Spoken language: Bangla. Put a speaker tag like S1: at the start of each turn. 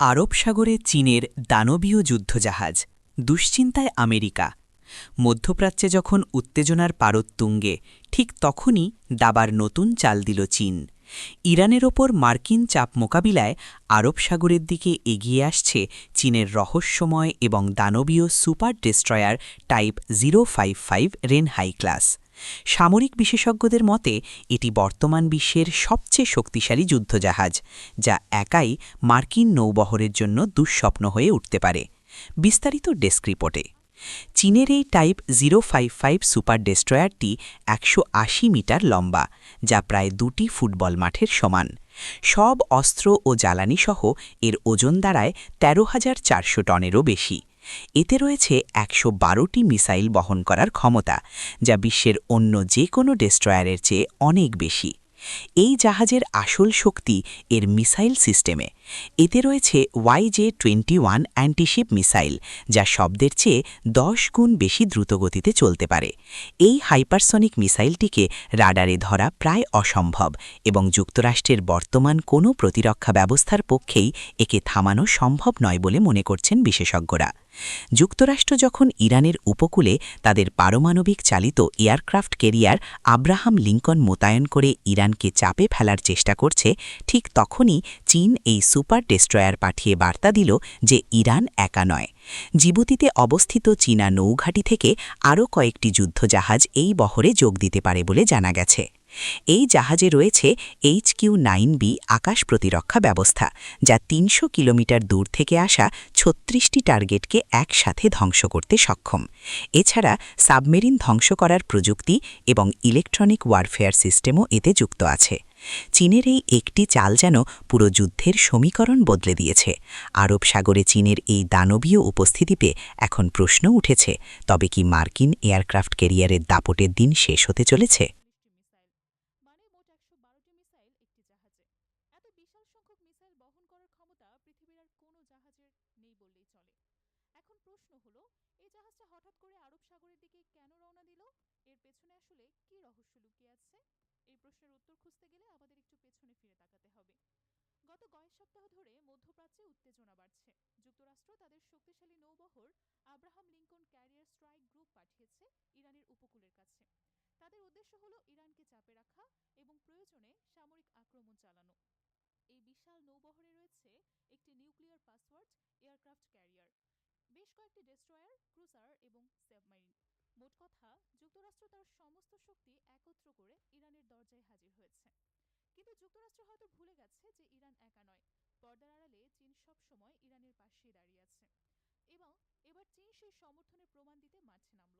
S1: আরব সাগরে চীনের দানবীয় যুদ্ধজাহাজ, দুশ্চিন্তায় আমেরিকা। মধ্যপ্রাচ্যে যখন উত্তেজনার পারদ তুঙ্গে, ঠিক তখনই দাবার নতুন চাল দিল চীন। ইরানের ওপর মার্কিন চাপ মোকাবিলায় আরব সাগরের দিকে এগিয়ে আসছে চীনের রহস্যময় এবং দানবীয় super destroyer type zero five five Renhai class. সামরিক বিশেষজ্ঞদের মতে, এটি বর্তমান বিশ্বের সবচেয়ে শক্তিশালী যুদ্ধজাহাজ, যা একাই মার্কিন নৌবহরের জন্য দুঃস্বপ্ন হয়ে উঠতে পারে। বিস্তারিত ডেস্ক রিপোর্টে। চীনের এই type zero five five super ডেস্ট্রয়ারটি একশো আশি মিটার লম্বা, যা প্রায় দুটি ফুটবল মাঠের সমান। সব অস্ত্র ও জ্বালানি সহ এর ওজন দাঁড়ায় তেরো হাজার চারশো টনেরও বেশি। এতে রয়েছে একশো বারোটি মিসাইল বহন করার ক্ষমতা, যা বিশ্বের অন্য যে কোনো ডেস্ট্রয়ারের চেয়ে অনেক বেশি। এই জাহাজের আসল শক্তি এর মিসাইল সিস্টেমে। এতে রয়েছে YJ twenty one antiship missile যা শব্দের চেয়ে দশ গুণ বেশি দ্রুতগতিতে চলতে পারে। এই হাইপারসনিক মিসাইলটিকে রাডারে ধরা প্রায় অসম্ভব এবং যুক্তরাষ্ট্রের বর্তমান কোনো প্রতিরক্ষা ব্যবস্থার পক্ষেই একে থামানো সম্ভব নয় বলে মনে করছেন বিশেষজ্ঞরা। যুক্তরাষ্ট্র যখন ইরানের উপকূলে তাদের পারমাণবিক চালিত এয়ারক্রাফট কেরিয়ার আব্রাহাম লিঙ্কন মোতায়েন করে ইরানকে চাপে ফেলার চেষ্টা করছে, ঠিক তখনই চীন এই সুপার ডেস্ট্রয়ার পাঠিয়ে বার্তা দিল যে ইরান একা নয়। জিবুতিতে অবস্থিত চীনা নৌঘাটি থেকে আরও কয়েকটি যুদ্ধজাহাজ এই বহরে যোগ দিতে পারে বলে জানা গেছে। এই জাহাজে রয়েছে এইচ কিউ নাইন বি আকাশ প্রতিরক্ষা ব্যবস্থা, যা তিনশো কিলোমিটার দূর থেকে আসা ছত্রিশটি টার্গেটকে একসাথে ধ্বংস করতে সক্ষম। এছাড়া সাবমেরিন ধ্বংস করার প্রযুক্তি এবং ইলেকট্রনিক ওয়ারফেয়ার সিস্টেমও এতে যুক্ত আছে। চীনের এই একটি চাল যেন পুরো যুদ্ধের সমীকরণ বদলে দিয়েছে। আরব সাগরে চীনের এই দানবীয় উপস্থিতি এখন প্রশ্ন উঠেছে, তবে কি মার্কিন এয়ারক্রাফট ক্যারিয়ারের দাপটের দিন শেষ হতে চলেছে?
S2: প্রশ্নের উত্তর খুঁজতে গত কয়েক সপ্তাহ ধরে মধ্যপ্রাচ্যে উত্তেজনা বাড়ছে। যুক্তরাষ্ট্র তাদের শক্তিশালী নৌবহর Abraham Lincoln carrier strike group পাঠিয়েছে ইরানের উপকূলের কাছে। তাদের উদ্দেশ্য হলো ইরানকে চাপে রাখা এবং প্রয়োজনে সামরিক আক্রমণ চালানো। এই বিশাল নৌবহরে রয়েছে একটি নিউক্লিয়ার পাসওয়ার্ড, এয়ারক্রাফট ক্যারিয়ার, বেশ কয়েকটি ডেস্ট্রয়ার, ক্রুজার এবং সাবমেরিন। মোট কথা, যুক্তরাষ্ট্র তার সমস্ত শক্তি একত্র করে ইরানের দরজায় কিন্তু যুক্তরাষ্ট্র হয়তো ভুলে গেছে যে ইরান একা নয়। পর্দার আড়ালে চীন সবসময় ইরানের পাশেই দাঁড়িয়ে আছে। এবং এবার চীন সেই সমর্থনের প্রমাণ দিতে মাঠে নামল।